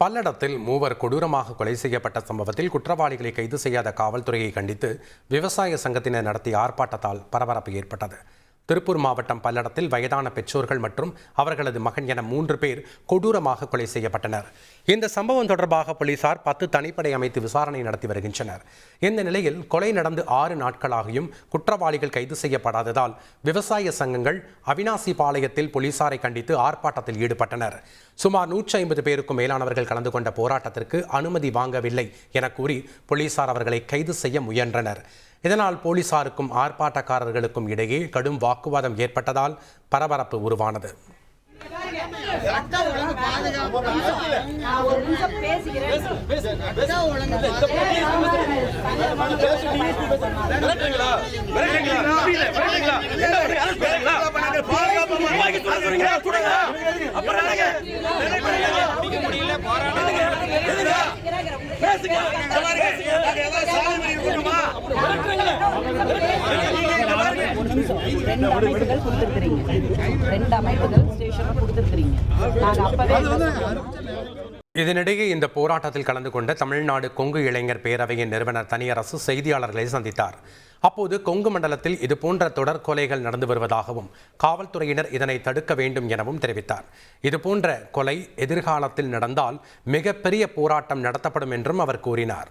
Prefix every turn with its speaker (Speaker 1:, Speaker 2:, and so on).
Speaker 1: பல்லடத்தில் மூவர் கொடூரமாக கொலை செய்யப்பட்ட சம்பவத்தில் குற்றவாளிகளை கைது செய்யாத காவல்துறையை கண்டித்து விவசாய சங்கத்தினர் நடத்திய ஆர்ப்பாட்டத்தால் பரபரப்பு ஏற்பட்டது. திருப்பூர் மாவட்டம் பல்லடத்தில் வயதான பெற்றோர்கள் மற்றும் அவர்களது மகன் என மூன்று பேர் கொடூரமாக கொலை செய்யப்பட்டனர். இந்த சம்பவம் தொடர்பாக போலீசார் பத்து தனிப்படை அமைத்து விசாரணை நடத்தி வருகின்றனர். இந்த நிலையில் கொலை நடந்து ஆறு நாட்களாகியும் குற்றவாளிகள் கைது செய்யப்படாததால் விவசாய சங்கங்கள் அவினாசி பாளையத்தில் போலீசாரை கண்டித்து ஆர்ப்பாட்டத்தில் ஈடுபட்டனர். சுமார் நூற்றி ஐம்பது பேருக்கும் மேலானவர்கள் கலந்து கொண்ட போராட்டத்திற்கு அனுமதி வாங்கவில்லை என கூறி போலீசார் அவர்களை கைது செய்ய முயன்றனர். இதனால் போலீசாருக்கும் ஆர்ப்பாட்டக்காரர்களுக்கும் இடையே கடும் வாக்குவாதம் ஏற்பட்டதால் பரபரப்பு உருவானது.
Speaker 2: பேசுங்க
Speaker 3: ரெண்டு அமைப்புகள் கொடுத்துருக்கீங்க ரெண்டு அமைப்புகள் ஸ்டேஷன் கொடுத்துருக்கீங்க நாங்க அப்பவே
Speaker 1: இதனிடையே இந்த போராட்டத்தில் கலந்து கொண்ட தமிழ்நாடு கொங்கு இளைஞர் பேரவையின் நிறுவனர் தனியரசு செய்தியாளர்களை சந்தித்தார். அப்போது கொங்கு மண்டலத்தில் இதுபோன்ற தொடர் கொலைகள் நடந்து வருவதாகவும் காவல்துறையினர் இதனை தடுக்க வேண்டும் எனவும் தெரிவித்தார். இதுபோன்ற கொலை எதிர்காலத்தில் நடந்தால் மிகப்பெரிய போராட்டம் நடத்தப்படும் என்றும் அவர் கூறினார்.